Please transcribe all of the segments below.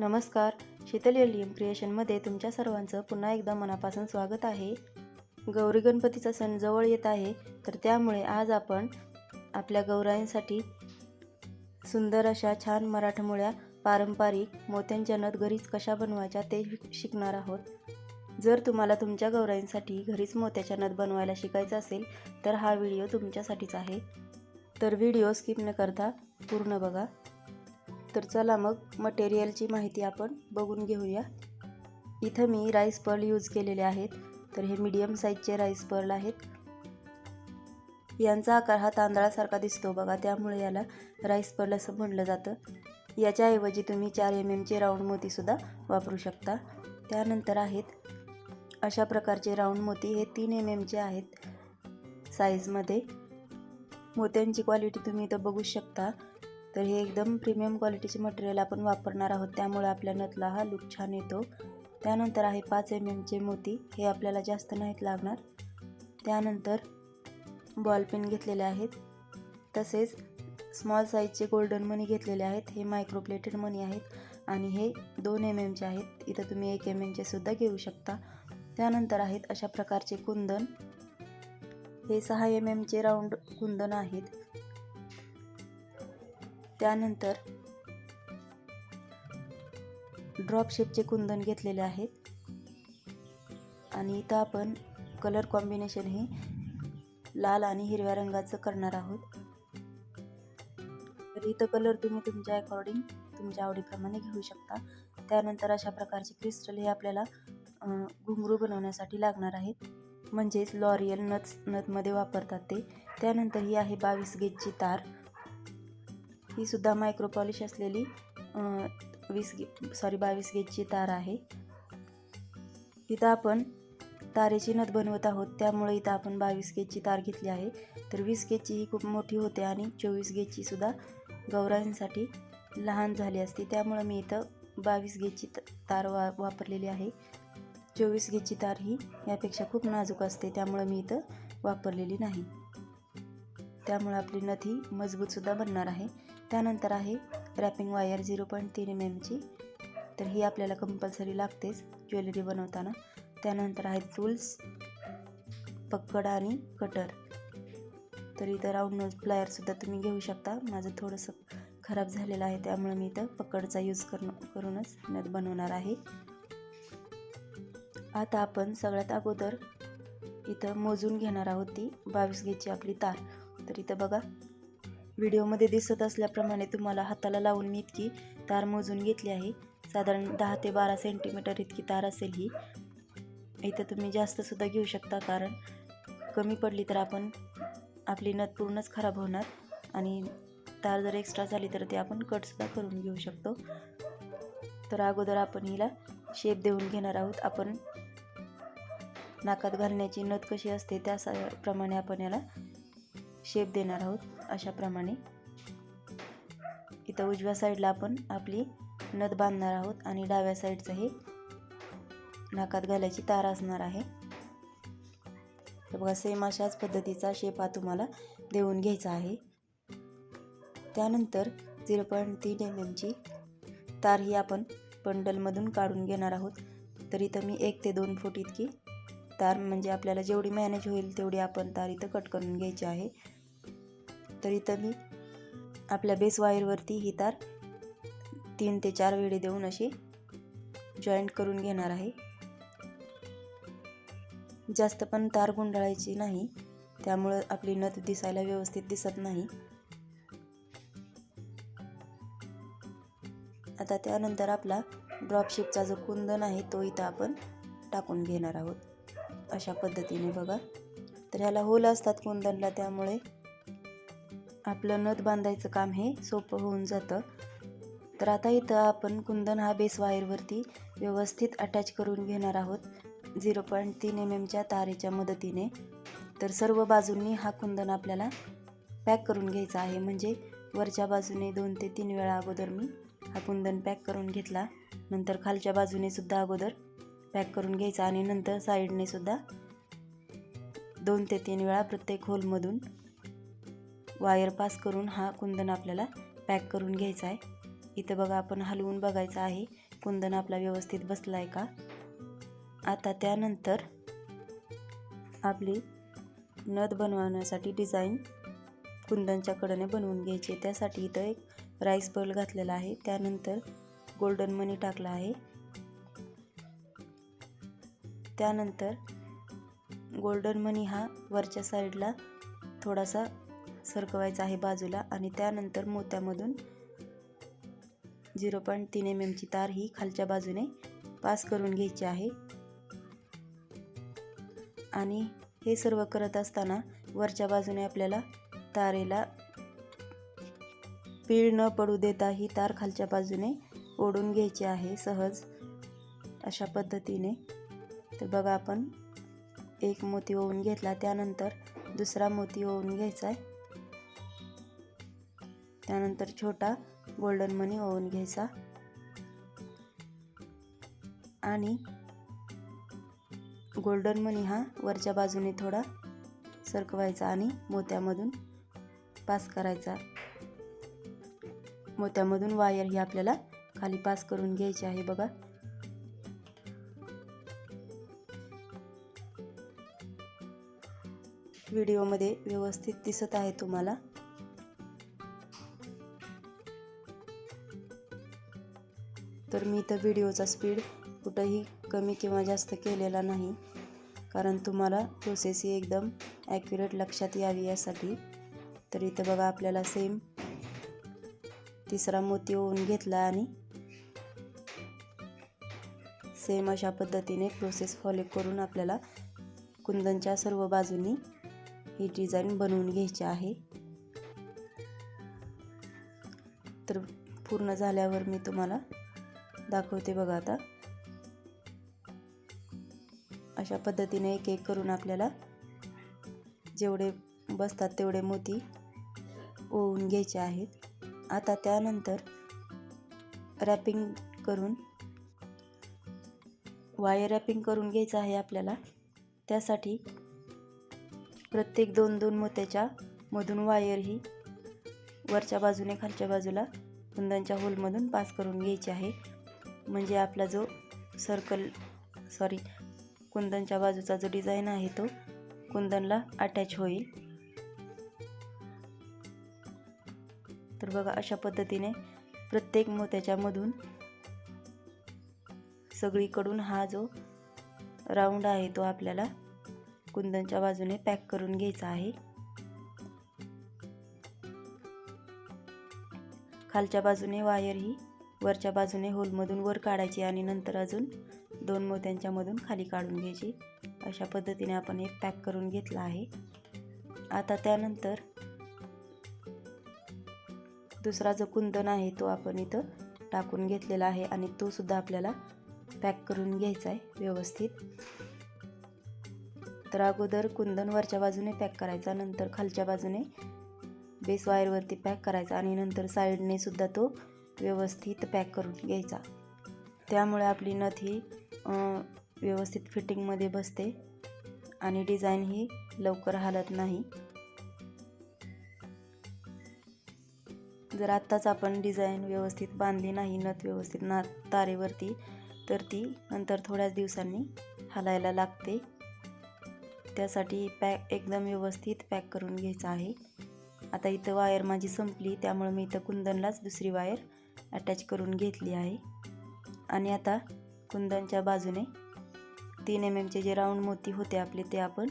नमस्कार. शीतल एलियम क्रिएशनमध्ये तुमच्या सर्वांचं पुन्हा एकदा मनापासून स्वागत आहे. गौरी गणपतीचा सण जवळ येत आहे तर त्यामुळे आज आपण आपल्या गौराईंसाठी सुंदर अशा छान मराठमोळ्या पारंपरिक मोत्यांच्या नथ घरीच कशा बनवायच्या ते शिकणार आहोत. जर तुम्हाला तुमच्या गौराईंसाठी घरीच मोत्याच्या नथ बनवायला शिकायचं असेल तर हा व्हिडिओ तुमच्यासाठीच आहे. तर व्हिडिओ स्किप न करता पूर्ण बघा. तर चला मग मटेरियलची माहिती आपण बघून घेऊया. इथं मी राईस पर्ल यूज केलेले आहेत. तर हे मीडियम साईजचे राईस पर्ल आहेत. यांचा आकार हा तांदळासारखा दिसतो बघा त्यामुळे याला राईस पर्ल असं म्हणलं जातं. याच्याऐवजी तुम्ही चार एम एमचे राऊंड मोतीसुद्धा वापरू शकता. त्यानंतर आहेत अशा प्रकारचे राऊंड मोती. हे तीन एम एमचे आहेत साईजमध्ये मोत्यांची क्वालिटी तुम्ही इथं बघू शकता. तर हे एकदम प्रीमियम क्वालिटीचे मटेरियल आपण वापरणार आहोत. त्यामुळे आपल्या नथला हा लुक छान येतो. त्यानंतर आहे पाच एम एमचे मोती. हे आपल्याला जास्त नाहीत लागणार. त्यानंतर बॉल पेन घेतलेले आहेत. तसेच स्मॉल साईजचे गोल्डन मनी घेतलेले आहेत. हे मायक्रोप्लेटेड मनी आहेत. आणि हे दोन एम एमचे आहेत. इथं तुम्ही एक एम एमचे सुद्धा घेऊ शकता. त्यानंतर आहेत अशा प्रकारचे कुंदन. हे सहा एम एमचे राऊंड कुंदन आहेत. त्यानंतर ड्रॉप शेपचे कुंदन घेतलेले आहेत. आणि इथं आपण कलर कॉम्बिनेशन हे लाल आणि हिरव्या रंगाचं करणार आहोत. तर इथं कलर तुम्ही तुमच्या अकॉर्डिंग तुमच्या आवडीप्रमाणे घेऊ शकता. त्यानंतर अशा प्रकारचे क्रिस्टल हे आपल्याला घुंगरू बनवण्यासाठी लागणार आहेत. म्हणजेच लॉरियल नथ नथमध्ये वापरतात ते. त्यानंतर ही आहे बावीस गेजची तार. ही सुद्धा मायक्रोपॉलिश असलेली वीस गे सॉरी बावीस गेजची तार आहे. इथं आपण तारेची नथ बनवत आहोत त्यामुळे इथं आपण बावीस गेजची तार घेतली आहे. तर वीस गेजची ही खूप मोठी होते आणि चोवीस गेजची सुद्धा गौराईंसाठी लहान झाली असती. त्यामुळे मी इथं बावीस गेजची तार वा वापरलेली आहे. चोवीस गेजची तार ही यापेक्षा खूप नाजूक असते त्यामुळं मी इथं वापरलेली नाही. त्यामुळं आपली नथ ही मजबूतसुद्धा बनणार आहे. त्यानंतर आहे रॅपिंग वायर झिरो पॉईंट तीन एम एमची तर ही आपल्याला कंपल्सरी लागतेच ज्वेलरी बनवताना. त्यानंतर आहेत टूल्स पक्कड आणि कटर तर इथं राऊंड नोज प्लायरसुद्धा तुम्ही घेऊ शकता. माझं थोडंसं खराब झालेलं आहे त्यामुळे मी इथं पकडचा यूज करून करूनच नथ बनवणार आहे. आता आपण सगळ्यात अगोदर इथं मोजून घेणार आहोत ती बावीस गेजची आपली तार. तर इथं बघा व्हिडिओमध्ये दिसत असल्याप्रमाणे तुम्हाला हाताला लावून मी इतकी तार मोजून घेतली आहे. साधारण दहा ते बारा सेंटीमीटर इतकी तार असेल ही. इथं तुम्ही जास्तसुद्धा घेऊ शकता कारण कमी पडली तर आपण आपली नथ पूर्णच खराब होणार आणि तार जर एक्स्ट्रा झाली तर ते आपण कटसुद्धा करून घेऊ शकतो. तर अगोदर आपण हिला शेप देऊन घेणार आहोत. आपण नाकात घालण्याची नथ कशी असते त्याप्रमाणे आपण याला शेप देणार आहोत अशाप्रमाणे. इथं उजव्या साईडला आपण आपली नथ बांधणार आहोत आणि डाव्या साईडचं हे नाकात घालायची तार असणार आहे. तर बघा सेम अशाच पद्धतीचा शेप हा तुम्हाला देऊन घ्यायचा आहे. त्यानंतर झिरो पॉईंट तीन एम एमची तार ही आपण बंडलमधून काढून घेणार आहोत. तर इथं मी एक ते दोन फूट इतकी तार म्हणजे आपल्याला जेवढी मॅनेज होईल तेवढी आपण तार इथं कट करून घ्यायची आहे. तर इथं मी आपल्या बेस वायरवरती ही तार तीन ते चार वेळे देऊन अशी जॉईंट करून घेणार आहे. जास्त पण तार गुंडाळायची नाही. त्यामुळं आपली नथ दिसायला व्यवस्थित दिसत नाही. आता त्यानंतर आपला ड्रॉपशिपचा जो कुंदन आहे तो इथं आपण टाकून घेणार आहोत. अशा पद्धतीने बघा. तर ह्याला होल असतात कुंदनला त्यामुळे. आपलं नथ बांधायचं काम हे सोपं होऊन जातं. तर आता इथं आपण कुंदन हा बेस वायरवरती व्यवस्थित अटॅच करून घेणार आहोत. झिरो पॉईंट तीन एम एमच्या तारेच्या मदतीने. तर सर्व बाजूंनी हा कुंदन आपल्याला पॅक करून घ्यायचा आहे. म्हणजे वरच्या बाजूने दोन ते तीन वेळा अगोदर मी हा कुंदन पॅक करून घेतला. नंतर खालच्या बाजूने सुद्धा अगोदर पॅक करून घ्यायचा आणि नंतर साईडने सुद्धा दोन ते तीन वेळा प्रत्येक होलमधून वायर पास करून हा कुंदन आपल्याला पॅक करून घ्यायचा आहे. इथं बघा आपण हलवून बघायचं आहे. कुंदन आपला व्यवस्थित बसला आहे का? आता त्यानंतर आपली नथ बनवण्यासाठी डिझाईन कुंदनच्या कडेने बनवून घ्यायची आहे. त्यासाठी इथं एक राईस बॉल घातलेला आहे. त्यानंतर गोल्डन मनी टाकला आहे. त्यानंतर गोल्डन मनी हा वरच्या साईडला थोडासा सरकवायचा आहे बाजूला आणि त्यानंतर मोत्यामधून झिरो पॉईंट तीन एम एमची तार ही खालच्या बाजूने पास करून घ्यायची आहे. आणि हे सर्व करत असताना वरच्या बाजूने आपल्याला तारेला पीळ न पडू देता ही तार खालच्या बाजूने ओढून घ्यायची आहे सहज अशा पद्धतीने. तर बघा आपण. एक मोती ओवून घेतला त्यानंतर दुसरा मोती ओवून घ्यायचा आहे. त्यानंतर छोटा गोल्डन मनी ओवून घ्यायचा. आणि गोल्डन मनी हा वरच्या बाजूने थोडा सरकवायचा आणि मोत्यामधून पास करायचा. मोत्यामधून वायर ही आपल्याला खाली पास करून घ्यायची आहे बघा. व्हिडिओमध्ये व्यवस्थित दिसत आहे तुम्हाला. तर मी तर व्हिडिओचा स्पीड कुठंही कमी किंवा जास्त केलेला नाही कारण तुम्हाला प्रोसेस ही एकदम ॲक्युरेट लक्षात यावी यासाठी. तर इथं बघा आपल्याला सेम तिसरा मोती ओवून घेतला आणि सेम अशा पद्धतीने प्रोसेस फॉलो करून आपल्याला कुंदनच्या सर्व बाजूनी ही डिझाईन बनवून घ्यायची आहे. तर पूर्ण झाल्यावर मी तुम्हाला दाखवते बघा आता. अशा पद्धतीने एक एक करून आपल्याला जेवढे बसतात तेवढे मोती ओवून घ्यायचे आहेत. आता त्यानंतर रॅपिंग करून वायर रॅपिंग करून घ्यायचं आहे आपल्याला. त्यासाठी प्रत्येक दोन दोन मोत्याच्या मधून वायर ही वरच्या बाजूने खालच्या बाजूला कुंदनच्या होलमधून पास करून घ्यायची आहे. म्हणजे आपला जो सर्कल सॉरी कुंदनच्या बाजूचा जो डिझाईन आहे तो कुंदनला अटॅच होईल. तर बघा अशा पद्धतीने प्रत्येक मोत्याच्या मधून सगळीकडून हा जो राऊंड आहे तो आपल्याला कुंदनच्या बाजूने पॅक करून घ्यायचा आहे. खालच्या बाजूने वायर ही वरच्या बाजूने होलमधून वर काढायची आणि नंतर अजून दोन मोत्यांच्या मधून खाली काढून घ्यायची. अशा पद्धतीने आपण एक पॅक करून घेतला आहे. आता त्यानंतर दुसरा जो कुंदन आहे तो आपण इथं टाकून घेतलेला आहे आणि तो सुद्धा आपल्याला पॅक करून घ्यायचा आहे व्यवस्थित. तर अगोदर कुंदन वरच्या बाजूने पॅक करायचा नंतर खालच्या बाजूने बेस वायरवरती पॅक करायचा आणि नंतर साईडने सुद्धा तो व्यवस्थित पॅक करून घ्यायचा. त्यामुळे आपली नथ ही व्यवस्थित फिटिंगमध्ये बसते आणि डिझाईन ही लवकर हालत नाही. जर आत्ताच आपण डिझाईन व्यवस्थित बांधली नाही नथ व्यवस्थित ना तारेवरती तर ती नंतर थोड्याच दिवसांनी हालायला लागते. त्यासाठी पॅक एकदम व्यवस्थित पॅक करून घ्यायचं आहे. आता इथं वायर माझी संपली त्यामुळे मी इथं कुंदनलाच दुसरी वायर अटॅच करून घेतली आहे. आणि आता कुंदनच्या बाजूने तीन एम एमचे जे राऊंड मोती होते आपले ते आपण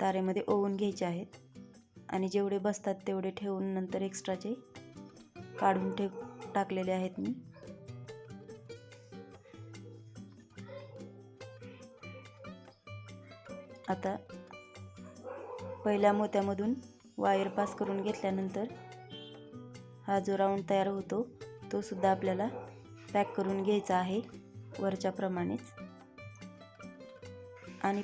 तारेमध्ये ओवून घ्यायचे आहेत. आणि जेवढे बसतात तेवढे ठेवून नंतर एक्स्ट्राचे काढून ठेव टाकलेले आहेत मी. आता पहिल्या मोत्यामधून वायर पास करून घेतल्यानंतर हा जो राऊंड तयार होतो तो सुद्धा आपल्याला पॅक करून घ्यायचा आहे वरच्याप्रमाणेच आणि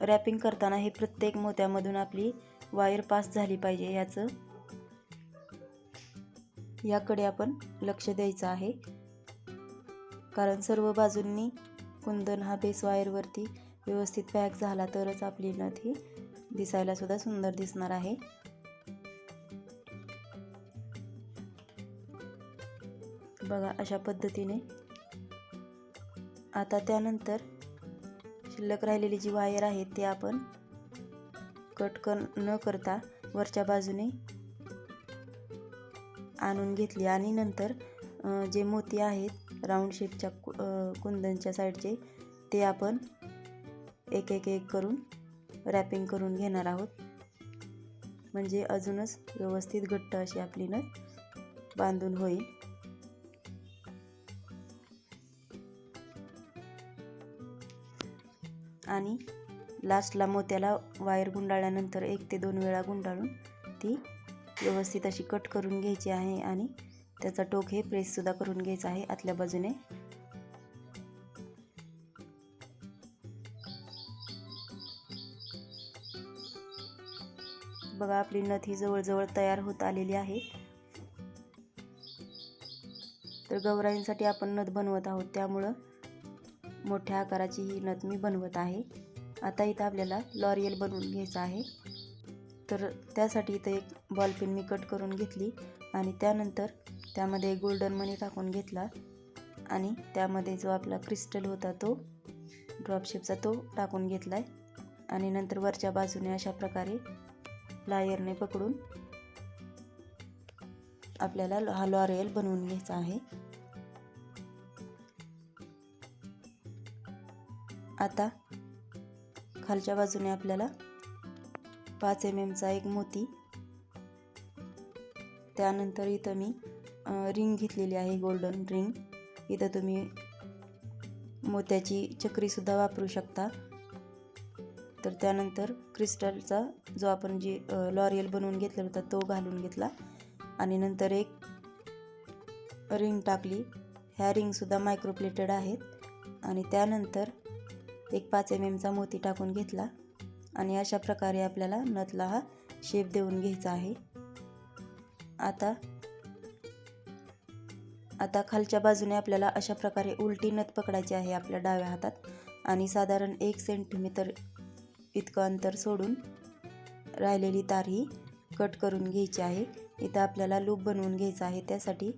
रॅपिंग करताना हे प्रत्येक मोत्यामधून आपली वायर पास झाली पाहिजे याचं याकडे आपण लक्ष द्यायचं आहे. कारण सर्व बाजूंनी कुंदन हा बेस वायरवरती व्यवस्थित पॅक झाला तरच आपली नथ ही दिसायला सुद्धा सुंदर दिसणार आहे. बघा अशा पद्धतीने. आता त्यानंतर शिल्लक राहिलेली जी वायर आहे ते आपण कट कर न करता वरच्या बाजूने आणून घेतली. आणि नंतर जे मोती आहेत राऊंड शेपच्या कु कुंदनच्या साईडचे ते आपण एक एक एक करून रॅपिंग करून घेणार आहोत. म्हणजे अजूनच व्यवस्थित घट्ट अशी आपली नथ बांधून होईल. आणि लास्टला मोत्याला वायर गुंडाळल्यानंतर एक ते दोन वेळा गुंडाळून ती व्यवस्थित अशी कट करून घ्यायची आहे आणि त्याचा टोक हे प्रेससुद्धा करून घ्यायचा आहे आतल्या बाजूने. बघा आपली नथ ही जवळजवळ तयार होत आलेली आहे. तर गौराईंसाठी आपण नथ बनवत आहोत. त्यामुळं मोठ्या आकाराची ही नथ मी बनवत आहे. आता इथं आपल्याला लॉरियल बनवून घ्यायचं आहे. तर त्यासाठी इथं एक बॉलपेन मी कट करून घेतली आणि त्यानंतर त्यामध्ये गोल्डन मनी टाकून घेतला आणि त्यामध्ये जो आपला क्रिस्टल होता तो ड्रॉपशेपचा तो टाकून घेतला आहे आणि नंतर वरच्या बाजूने अशा प्रकारे लायरने पकडून आपल्याला हा लॉरियल बनवून घ्यायचा आहे. आता खालच्या बाजूने आपल्याला पाच एम एमचा एक मोती त्यानंतर इथं मी रिंग घेतलेली आहे गोल्डन रिंग. इथं तुम्ही मोत्याची चक्रीसुद्धा वापरू शकता. तर त्यानंतर क्रिस्टलचा जो आपण जी लॉरियल बनवून घेतलेला होता तो घालून घेतला. आणि नंतर एक रिंग टाकली. ह्या रिंगसुद्धा मायक्रोप्लेटेड आहेत. आणि त्यानंतर एक पाच एम एमचा मोती टाकून घेतला. आणि अशा प्रकारे आपल्याला नथला हा शेप देऊन घ्यायचा आहे. आता आता खालच्या बाजूने आपल्याला अशा प्रकारे उलटी नथ पकडायची आहे आपल्या डाव्या हातात. आणि साधारण एक सेंटीमीटर इतकं अंतर सोडून राहिलेली तार ही कट करून घ्यायची आहे. इथं आपल्याला लूप बनवून घ्यायचा आहे. त्यासाठी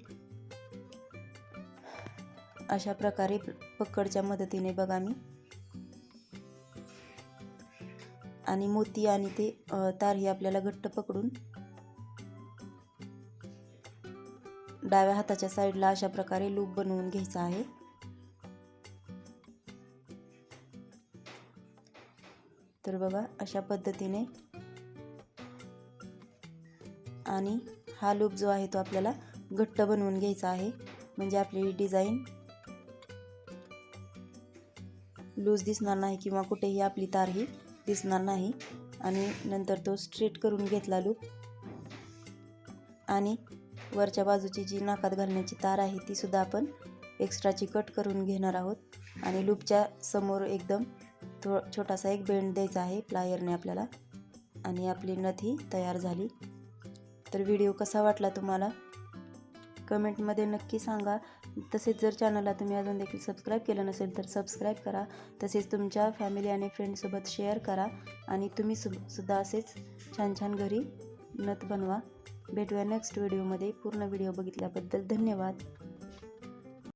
अशा प्रकारे पकडच्या मदतीने बघा मी. आणि मोती आणि ते तार ही आपल्याला घट्ट पकडून डाव्या हाताच्या साईडला अशा प्रकारे लूप बनवून घ्यायचा आहे. तर बघा अशा पद्धतीने. आणि हा लूप जो आहे तो आपल्याला घट्ट बनवून घ्यायचा आहे. म्हणजे आपली डिझाईन लूज दिसणार नाही किंवा कुठेही आपली तार ही दिसणार नाही. आणि नंतर तो स्ट्रेट करून घेतला लूप आणि वरच्या बाजूची जी नाकात घालण्याची तार आहे ती सुद्धा आपण एक्स्ट्राची कट करून घेणार आहोत. आणि लूपच्या समोर एकदम थो छोटासा एक बेंड द्यायचा आहे प्लायरने आपल्याला. आणि आपली नथ ही तयार झाली. तर व्हिडिओ कसा वाटला तुम्हाला? कमेंटमध्ये नक्की सांगा. तसेच जर चॅनलला तुम्ही अजून देखील सबस्क्राईब केलं नसेल तर सबस्क्राईब करा. तसेच तुमच्या फॅमिली आणि फ्रेंडसोबत शेअर करा. आणि तुम्ही सु सुद्धा असेच छान छान घरी नथ बनवा. भेटूया नेक्स्ट व्हिडिओमध्ये. पूर्ण व्हिडिओ बघितल्याबद्दल धन्यवाद.